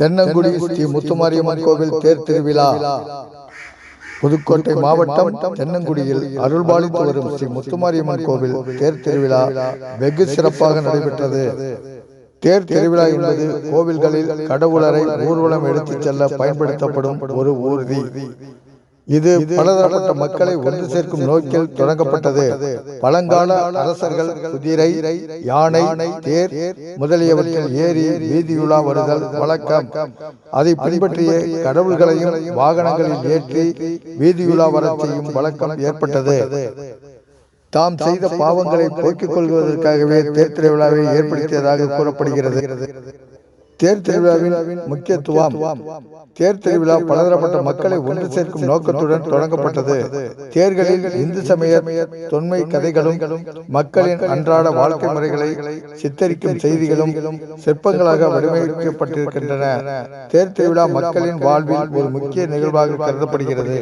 தென்னங்குடி ஸ்ரீ முத்துமாரியம்மன் கோவில் தேர் திருவிழா. புதுக்கோட்டை மாவட்டம் தென்னங்குடியில் அருள்பாலித்து வரும் ஸ்ரீ முத்துமாரியம்மன் கோவில் தேர் திருவிழா வெகு சிறப்பாக நடைபெற்றது. தேர் திருவிழா என்பது கோவில்களில் கடவுளரை ஊர்வலம் எடுத்துச் செல்ல பயன்படுத்தப்படும் ஒரு ஊர்தி. இது பலதரப்பட்ட மக்களை ஒன்று சேர்க்கும் நோக்கில் தொடங்கப்பட்டது. பழங்கால அரசர்கள் குதிரை யானை தேர் முதலியவற்றில் ஏறி வீதியுலா வருதல் வழக்கம். அதை பின்பற்றிய கடவுள்களையும் வாகனங்களில் ஏற்றி வீதியுலா வரச் செய்யும் வழக்கம் ஏற்பட்டது. தாம் செய்த பாவங்களை போக்கிக் கொள்வதற்காகவே தேர் திருவிழாவை ஏற்படுத்தியதாக கூறப்படுகிறது. தேர் திருவிழாவின் முக்கியத்துவம். தேர் திருவிழா பலதரப்பட்ட மக்களை ஒன்று சேர்க்கும் நோக்கத்துடன் தொடங்கப்பட்டது. தேர்களில் இந்து சமய தொன்மை கதைகளும் மக்களின் அன்றாட வாழ்க்கை முறைகளை சித்தரிக்கும் செய்திகளும் சிற்பங்களாக வடிவமைக்கப்பட்டிருக்கின்றன. தேர் திருவிழா மக்களின் வாழ்வில் ஒரு முக்கிய நிகழ்வாக கருதப்படுகிறது.